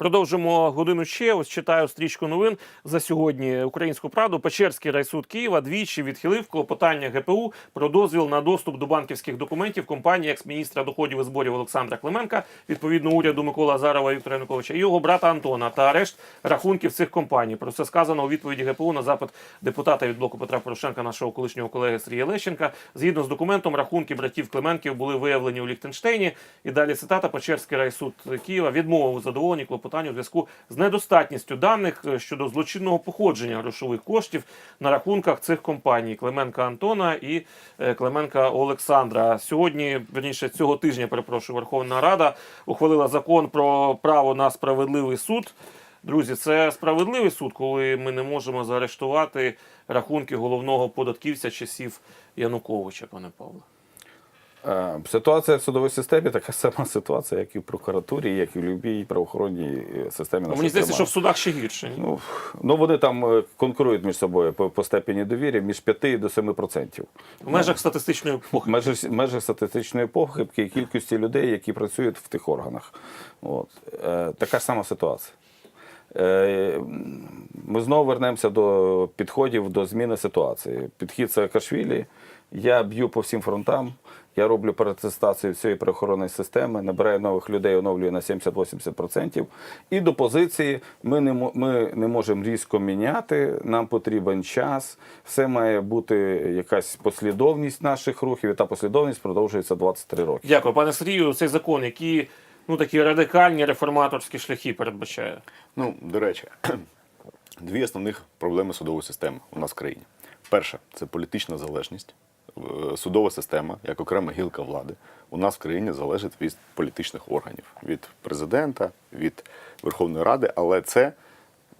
Продовжимо годину ще. Ось читаю стрічку новин за сьогодні. Українську правду Печерський райсуд Києва двічі відхилив клопотання ГПУ про дозвіл на доступ до банківських документів компанії екс-міністра доходів і зборів Олександра Клименка, відповідно уряду Микола Азарова Віктора Януковича, і його брата Антона та арешт рахунків цих компаній. Про це сказано у відповіді ГПУ на запит депутата від блоку Петра Порошенка, нашого колишнього колеги Сергія Лещенка. Згідно з документом, рахунки братів Клименків були виявлені у Ліхтенштейні. І далі цитата Печерський райсуд Києва відмовив у задоволенні клопотанню у зв'язку з недостатністю даних е, щодо злочинного походження грошових коштів на рахунках цих компаній Клименка Антона і е, Клименка Олександра. Сьогодні, верніше, цього тижня, перепрошую, Верховна Рада ухвалила закон про право на справедливий суд. Друзі, це справедливий суд, коли ми не можемо заарештувати рахунки головного податківця часів Януковича, пане Павло. Е, Ситуація в судовій системі така сама ситуація, як і в прокуратурі, як і в будь-якій правоохоронній е, системі. Ну, Мені здається, що в судах ще гірше. Ну, ну вони там е, конкурують між собою по, по степені довіри між 5 до 7%. В межах статистичної похибки. Межі, межі статистичної похибки і кількості людей, які працюють в тих органах. От. Е, така сама ситуація. Ми знову вернемося до підходів до зміни ситуації. Підхід Саакашвілі. Я б'ю по всім фронтам. Я роблю переатестацію всієї правоохоронної системи, набираю нових людей, оновлюю на 70-80%. І до позиції ми не, ми не можемо різко міняти, нам потрібен час. Все має бути якась послідовність наших рухів, і та послідовність продовжується 23 роки. Дякую, пане Сергію. Цей закон, які ну такі радикальні реформаторські шляхи передбачає. Ну, до речі, дві основних проблеми судової системи у нас в країні. Перша це політична залежність. Е, Судова система, як окрема гілка влади, у нас в країні залежить від політичних органів, від президента, від Верховної Ради, але це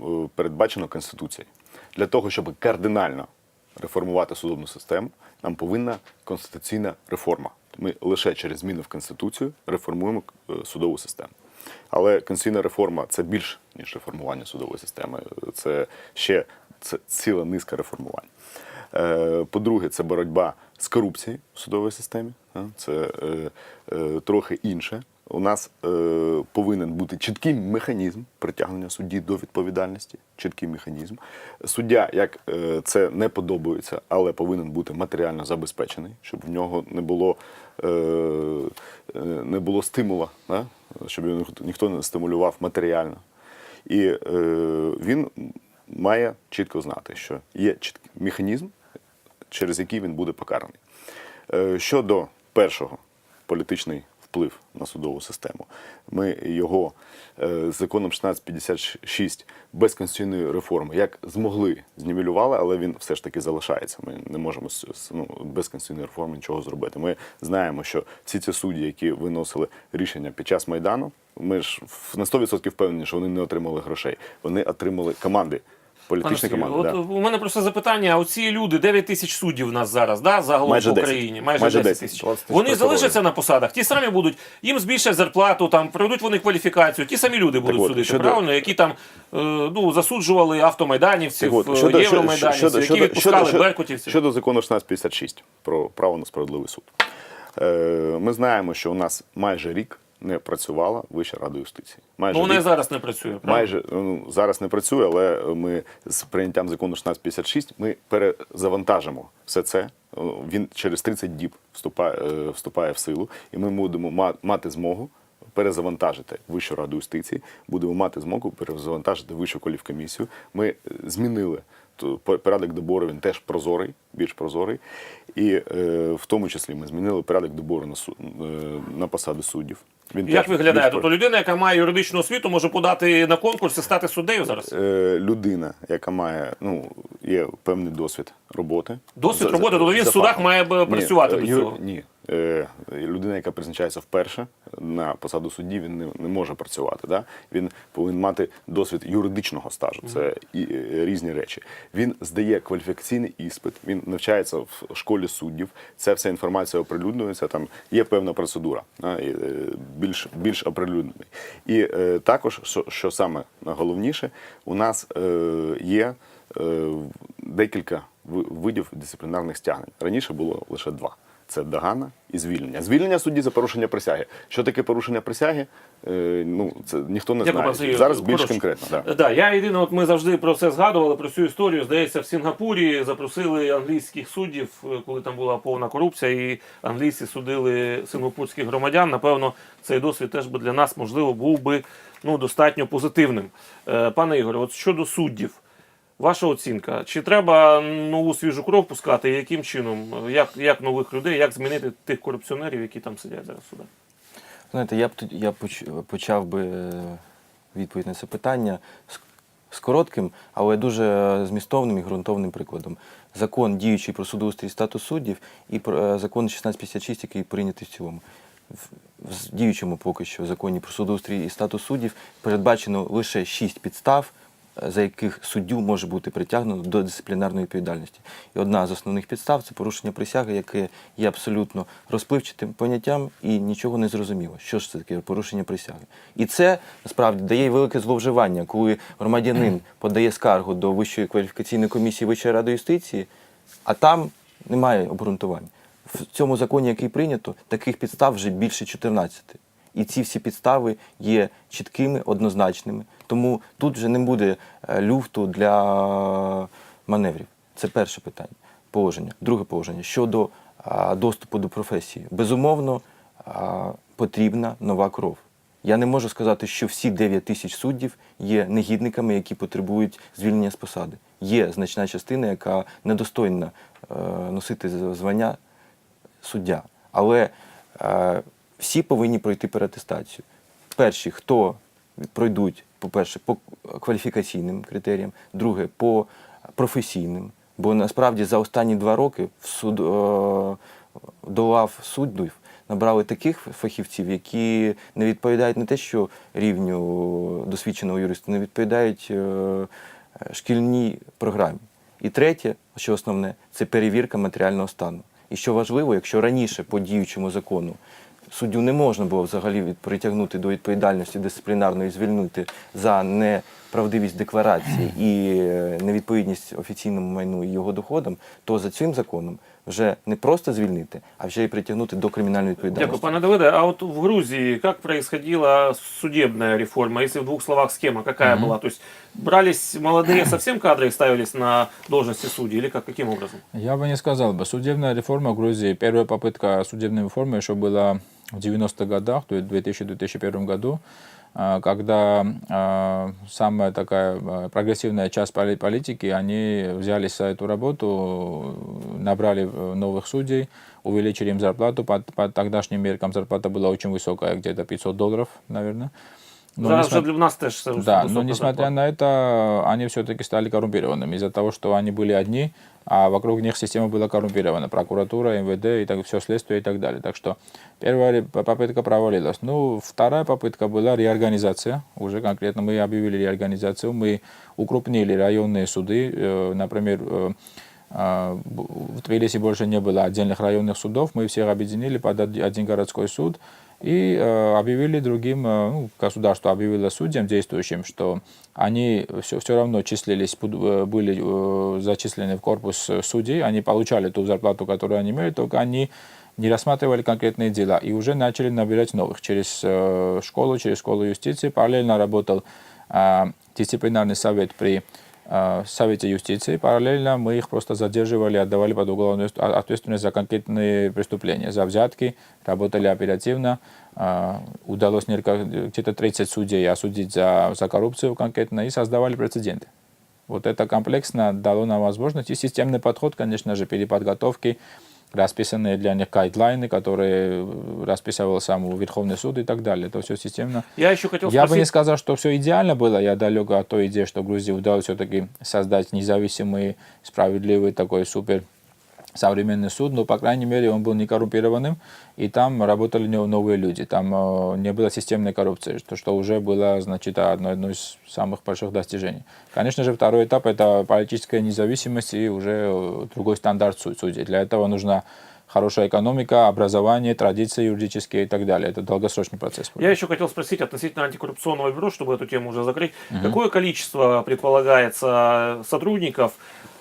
е, передбачено Конституцією. Для того, щоб кардинально реформувати судову систему, нам повинна конституційна реформа. Ми лише через зміни в Конституцію реформуємо е, судову систему. Але конституційна реформа це більш ніж реформування судової системи. Це ще це ціла низка реформувань. Е, По-друге, це боротьба з корупцією в судовій системі. Це е, е, трохи інше. У нас повинен бути чіткий механізм притягнення судді до відповідальності. Чіткий механізм. Суддя, як це не подобається, але повинен бути матеріально забезпечений, щоб в нього не було, не було стимула, щоб його ніхто- не стимулював матеріально. І він має чітко знати, що є чіткий механізм, через який він буде покараний. Е, Щодо першого політичний вплив на судову систему, ми його е, законом 1656 без конституційної реформи як змогли знівелювали, але він все ж таки залишається. Ми не можемо ну, без конституційної реформи нічого зробити. Ми знаємо, що всі ці судді, які виносили рішення під час майдану, ми ж на 100% впевнені, що вони не отримали грошей. Вони отримали команди. Пане Політичні команди. от да. у мене просто запитання: оці люди, 9 тисяч суддів у нас зараз, да, загалом Майже в 10. Україні, майже, Майже 10 10. тисяч. тисяч Вони залишаться на посадах, ті самі будуть, їм збільшать зарплату, там проведуть вони кваліфікацію, ті самі люди будуть от, судити, щодо- правильно, які там е, ну, засуджували автомайданівців, Так от, е, щодо- євромайданівців, щодо- які щодо- відпускали щодо- беркутівців. Щодо закону 1656 про право на справедливий суд. Е, Ми знаємо, що у нас майже рік не працювала Вища рада юстиції. Майже Ну, вона і зараз не працює, правда? Майже ну, зараз не працює, але ми з прийняттям закону 1656 ми перезавантажимо все це. Він через 30 діб вступає, е, вступає в силу, і ми будемо ма- мати змогу перезавантажити Вищу раду юстиції, будемо мати змогу перезавантажити Вищу кваліфкомісію. Ми е, змінили порядок добору, він теж прозорий, більш прозорий. І е, в тому числі ми змінили порядок добору на, су- е, на посади суддів. Він Як виглядає? Тобто людина, яка має юридичну освіту, може подати на конкурс і стати суддею зараз? е, людина, яка має ну є певний досвід роботи. Досвід За- роботи, тобто він в судах має працювати е, до цього? Ні. Е, людина, яка призначається вперше на посаду судді, він не, не може працювати. Да? Він повинен мати досвід юридичного стажу. Це і, е, різні речі. Він здає кваліфікаційний іспит, він навчається в школі суддів. Ця вся інформація оприлюднюється. Там є певна процедура, да? і, більш, більш оприлюднений. І е, також, що, що саме головніше, у нас е, є декілька видів дисциплінарних стягнень. Раніше було лише два. це догана і звільнення. Звільнення судді за порушення присяги. Що таке порушення присяги? Е, ну, це ніхто не Дякую, знає. Зараз більш Коротше. конкретно. Да. Да, я єдине, от ми завжди про це згадували, про цю історію. Здається, в Сінгапурі запросили англійських суддів, е, коли там була повна корупція, і англійці судили сингапурських громадян. Напевно, цей досвід теж би для нас, можливо, був би ну, достатньо позитивним. Е, Пане Ігоре, от щодо суддів, ваша оцінка, чи треба нову свіжу кров пускати, яким чином? Як, як нових людей, як змінити тих корупціонерів, які там сидять зараз в? Знаєте, я б я почав би е, відповідь на це питання з, коротким, але дуже змістовним і ґрунтовним прикладом. Закон, діючий про судоустрій статус суддів, і про е, закон 1656, який прийнятий в цілому. В, діючому поки що в законі про судоустрій і статус суддів передбачено лише шість підстав, за яких суддю може бути притягнуто до дисциплінарної відповідальності. І одна з основних підстав це порушення присяги, яке є абсолютно розпливчатим поняттям і нічого не зрозуміло. Що ж це таке порушення присяги? І це насправді дає велике зловживання, коли громадянин подає скаргу до Вищої кваліфікаційної комісії Вищої ради юстиції, а там немає обґрунтувань. В цьому законі, який прийнято, таких підстав вже більше 14. І ці всі підстави є чіткими, однозначними. Тому тут вже не буде е, люфту для маневрів. Це перше питання. Положення. Друге положення щодо а, доступу до професії. Безумовно, а, потрібна нова кров. Я не можу сказати, що всі 9 тисяч суддів є негідниками, які потребують звільнення з посади. Є значна частина, яка недостойна е, носити звання суддя. Але е, всі повинні пройти переатестацію. Перші, хто пройдуть, по-перше, по кваліфікаційним критеріям, друге, по професійним. Бо насправді за останні два роки в суд, е, до лав суддів набрали таких фахівців, які не відповідають не те, що рівню досвідченого юриста, не відповідають е, шкільній програмі. І третє, що основне, це перевірка матеріального стану. І що важливо, якщо раніше по діючому закону суддю не можна було взагалі від, притягнути до відповідальності дисциплінарної, звільнити за неправдивість декларації і е, невідповідність офіційному майну і його доходам, то за цим законом вже не просто звільнити, а вже й притягнути до кримінальної Дякую, відповідальності. пане Давиде. А вот в Грузии как происходила судебная реформа? Если в двух словах схема какая была? То есть брались молодые совсем кадры и ставились на должности судей или как, каким образом? Я бы не сказал бы. Судебная реформа в Грузии, первая попытка судебной реформы еще была в 90-х годах, то есть в 2000-2001 году, а, когда а, самая такая а, прогрессивная часть поли- политики, они взялись за эту работу, набрали э, новых судей, увеличили им зарплату. По, по тогдашним меркам зарплата была очень высокая, где-то 500 долларов, наверное. Но Зараз несмотря- же для нас теж да, но несмотря на это, они все-таки стали коррумпированными из-за того, что они были одни, а вокруг них система была коррумпирована. Прокуратура, МВД и так, все следствие и так далее. Так что первая попытка провалилась. Ну, вторая попытка была реорганизация. Уже конкретно мы объявили реорганизацию. Мы укрупнили районные суды. Э, Например, э, а, в Тбилиси больше не было отдельных районных судов. Мы всех объединили под од- один городской суд и э, объявили другим, э, ну, государство объявило судьям действующим, что они все, все равно числились, э, были э, зачислены в корпус судей, они получали ту зарплату, которую они имели, только они не рассматривали конкретные дела и уже начали набирать новых через школу, через школу юстиции. Параллельно работал дисциплинарный совет при Совете юстиции. Параллельно мы их просто задерживали, отдавали под уголовную ответ- ответственность за конкретные преступления, за взятки, работали оперативно. Э, Удалось где-то 30 судей осудить за, за коррупцию конкретно и создавали прецеденты. Вот это комплексно дало нам возможность и системный подход, конечно же, переподготовки, расписанные для них гайдлайны, которые э, расписывал сам Верховный суд и так далее. Это все системно. Я еще хотел Я бы не спросить, сказал, что все идеально было. Я далек от той идеи, что Грузии удалось все-таки создать независимый, справедливый такой супер современный суд, но, по крайней мере, он был не коррумпированным, и там работали новые люди, там э, не было системной коррупции, что, что уже было, значит, одно, одно из самых больших достижений. Конечно же, второй этап – это политическая независимость и уже э, другой стандарт суд- судей. Для этого нужна хорошая экономика, образование, традиции юридические и так далее. Это долгосрочный процесс. я еще хотел спросить относительно антикоррупционного бюро, чтобы эту тему уже закрыть. Какое количество предполагается сотрудников адва-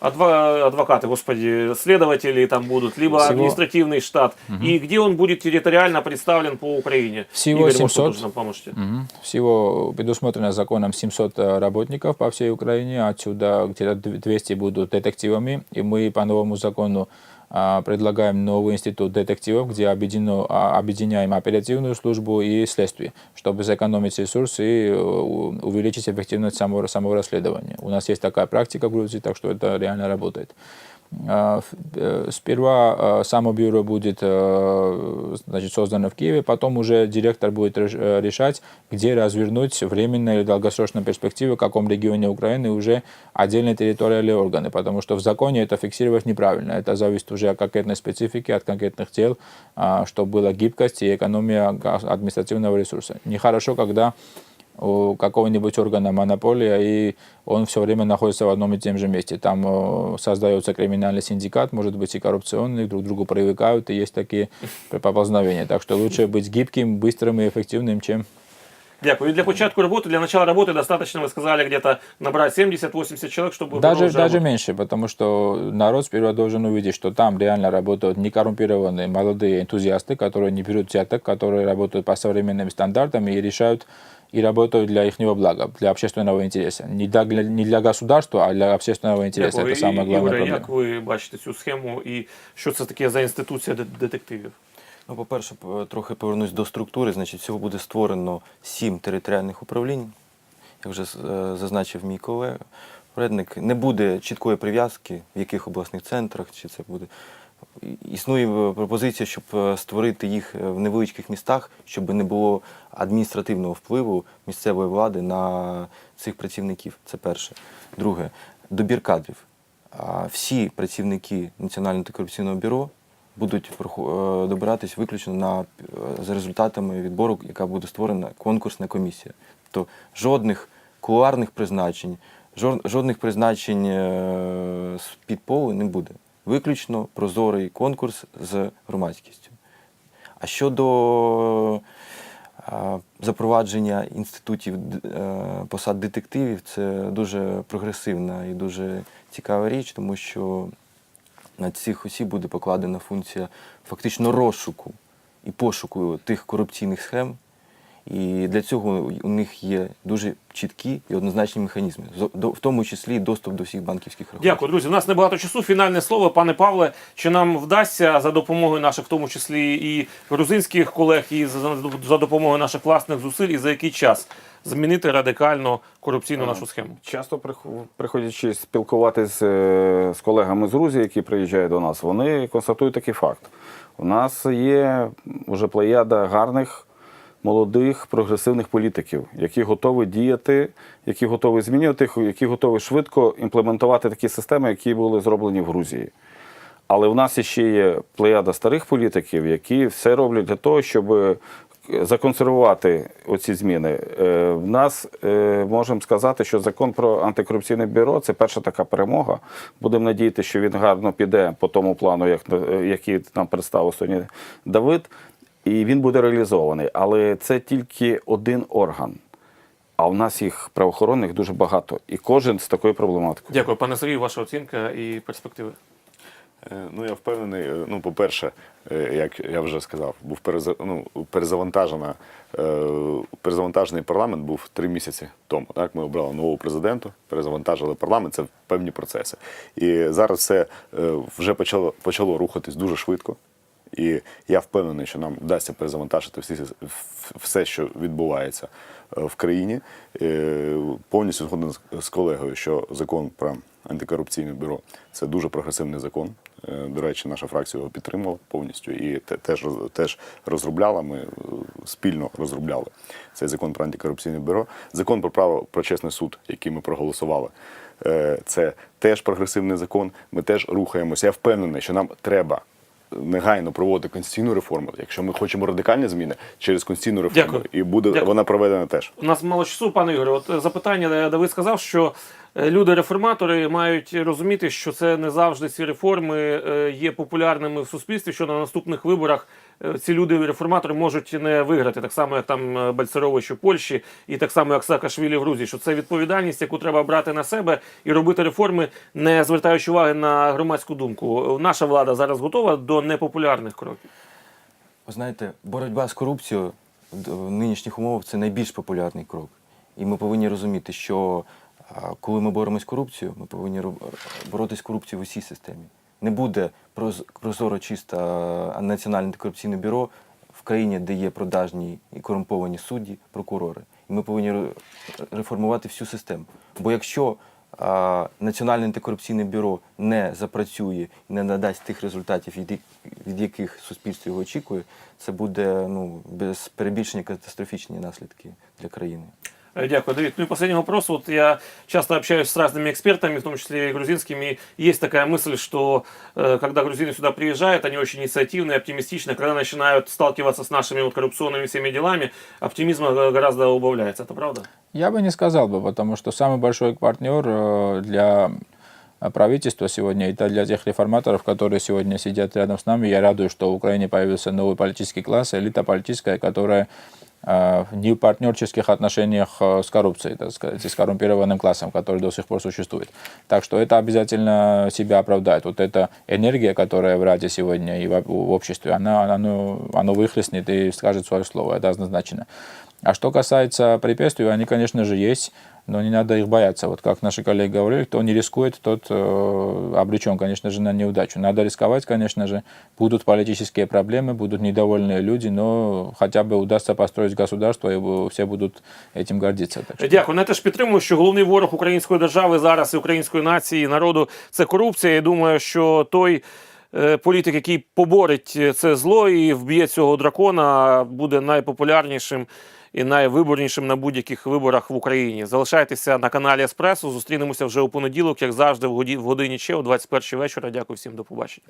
адвокаты, господи, следователи там будут, либо Всего- административный штат, и где он будет территориально представлен по Украине? Всего Игорь, может, вы 700. тоже нам поможете? Мгм. Всего предусмотрено законом 700 э, работников по всей Украине. Отсюда где-то д- 200 будут детективами. И мы по новому закону а, предлагаем новый институт детективов, где объединено- а, объединяем оперативную службу и следствие, чтобы сэкономить ресурсы и э, у- увеличить эффективность самого, самого расследования. У нас есть такая практика в Грузии, так что это реально работает. А, ф- э, Сперва э, само бюро будет э, значит, создано в Киеве, потом уже директор будет реш- э, решать, где развернуть временно или долгосрочной перспективе, в каком регионе Украины уже отдельные территориальные органы, потому что в законе это фиксировать неправильно. Это зависит уже от конкретной специфики, от конкретных дел, а, чтобы была гибкость и экономия га- административного ресурса. Нехорошо, когда у какого-нибудь органа монополия, и он все время находится в одном и тем же месте. Там э, создается криминальный синдикат, может быть и коррупционный, друг к другу привыкают, и есть такие поползновения. Так что лучше быть гибким, быстрым и эффективным, чем Дякую. И для початку работы, для начала работы достаточно, вы сказали, где-то набрать 70-80 человек, чтобы даже, даже работать. меньше, потому что народ сперва должен увидеть, что там реально работают некоррумпированные молодые энтузиасты, которые не берут взяток, которые работают по современным стандартам и решают и работают для их блага, для общественного интереса. Не для, не для государства, а для общественного интереса. Дякую. І, главная Ігоре, проблема. як ви бачите цю схему і що це таке за інституція де- детективів? Ну, по-перше, трохи повернусь до структури. Значить, всього буде створено сім територіальних управлінь, як вже е, зазначив мій колега. Попередник не буде чіткої прив'язки, в яких обласних центрах, чи це буде. Існує е, пропозиція, щоб е, створити їх е, в невеличких містах, щоб не було адміністративного впливу місцевої влади на цих працівників. Це перше. Друге, добір кадрів. Всі працівники Національного антикорупційного бюро будуть добиратись виключно на, за результатами відбору, яка буде створена конкурсна комісія. Тобто жодних кулуарних призначень, жодних призначень з під полу не буде. Виключно прозорий конкурс з громадськістю. А щодо запровадження інститутів е, посад детективів, це дуже прогресивна і дуже цікава річ, тому що на цих осіб буде покладена функція фактично розшуку і пошуку тих корупційних схем. І для цього у них є дуже чіткі і однозначні механізми, в тому числі доступ до всіх банківських рахунків. Дякую, друзі. У нас небагато часу. Фінальне слово, пане Павле. Чи нам вдасться за допомогою наших, в тому числі і грузинських колег, і за, допомогою наших власних зусиль, і за який час змінити радикально корупційну нашу схему? Часто приходячи спілкуватись е, з колегами з Грузії, які приїжджають до нас, вони констатують такий факт. У нас є вже плеяда гарних, молодих, прогресивних політиків, які готові діяти, які готові змінювати, які готові швидко імплементувати такі системи, які були зроблені в Грузії. Але в нас ще є плеяда старих політиків, які все роблять для того, щоб законсервувати оці зміни. Е, В нас е, можемо сказати, що закон про антикорупційне бюро це перша така перемога. Будемо надіятися, що він гарно піде по тому плану, як, е, який нам представив сьогодні Давид, і він буде реалізований. Але це тільки один орган. А в нас їх правоохоронних дуже багато, і кожен з такою проблематикою. Дякую, пане Сергію, ваша оцінка і перспективи. Е, Ну, я впевнений, е, ну, по-перше, е, як я вже сказав, був ну, перезавантажена, перезавантажений парламент був три місяці тому. Так? Ми обрали нового президента, перезавантажили парламент, це певні процеси. І зараз все вже почало, почало рухатись дуже швидко. І я впевнений, що нам вдасться перезавантажити всі, все, що відбувається е, в країні. Е, Повністю згоден з- колегою, що закон про антикорупційне бюро це дуже прогресивний закон. Е, До речі, наша фракція його підтримала повністю і теж, теж розробляла. Ми спільно розробляли цей закон про антикорупційне бюро. Закон про право про чесний суд, який ми проголосували. Це теж прогресивний закон. Ми теж рухаємося. Я впевнений, що нам треба негайно проводити конституційну реформу. Якщо ми хочемо радикальні зміни через конституційну реформу, Дякую. і буде Дякую. вона проведена теж. У нас мало часу, пане Ігоре. От е, запитання, де Давид сказав, що е, люди-реформатори мають розуміти, що це не завжди ці реформи е, є популярними в суспільстві, що на наступних виборах е, ці люди-реформатори можуть не виграти, так само як там е, Бальцерович у Польщі, і так само як Саакашвілі в Грузії. Що це відповідальність, яку треба брати на себе і робити реформи, не звертаючи уваги на громадську думку. Наша влада зараз готова до непопулярних кроків. Ви знаєте, боротьба з корупцією в нинішніх умовах це найбільш популярний крок. І ми повинні розуміти, що коли ми боремось з корупцією, ми повинні боротися з корупцією в усій системі. Не буде проз- прозоро чисте Національне антикорупційне бюро в країні, де є продажні і корумповані судді, прокурори. І ми повинні реформувати всю систему. Бо якщо а, Національне антикорупційне бюро не запрацює і не надасть тих результатів, від, від яких суспільство його очікує, це буде ну, без перебільшення катастрофічні наслідки для країни. Э, Дякую, Давид. Ну и последний вопрос. Вот я часто общаюсь с разными экспертами, в том числе и грузинскими. И Есть такая мысль, что э, когда грузины сюда приезжают, они очень инициативные, оптимистичные. Когда начинают сталкиваться с нашими вот коррупционными всеми делами, оптимизма э, гораздо убавляется. Это правда? Я бы не сказал бы, потому что самый большой партнер э, для правительства сегодня, это для тех реформаторов, которые сегодня сидят рядом с нами. Я радуюсь, что в Украине появился новый политический класс, элита политическая, которая э, не в партнерских отношениях э, с коррупцией, так сказать, и с коррумпированным классом, который до сих пор существует. Так что это обязательно себя оправдает. Вот эта энергия, которая в Раде сегодня и в, обществе, она, оно, оно выхлестнет и скажет свое слово, это однозначно. А что касается препятствий, они, конечно же, есть, но не надо их бояться. Вот как наши коллеги говорили, кто не рискует, тот э, обречен, конечно же, на неудачу. Надо рисковать, конечно же. Будут политические проблемы, будут недовольные люди, но хотя бы удастся построить государство, и бу- все будут этим гордиться. Так что- Дякую. Ну, Я теж підтримую, що головний ворог української держави зараз і української нації, і народу це корупція. Я думаю, що той е, політик, який поборить е, це зло і вб'є цього дракона, буде найпопулярнішим і найвиборнішим на будь-яких виборах в Україні. Залишайтеся на каналі Еспресо. Зустрінемося вже у понеділок, як завжди, в годині ще о 21 вечора. Дякую всім, до побачення.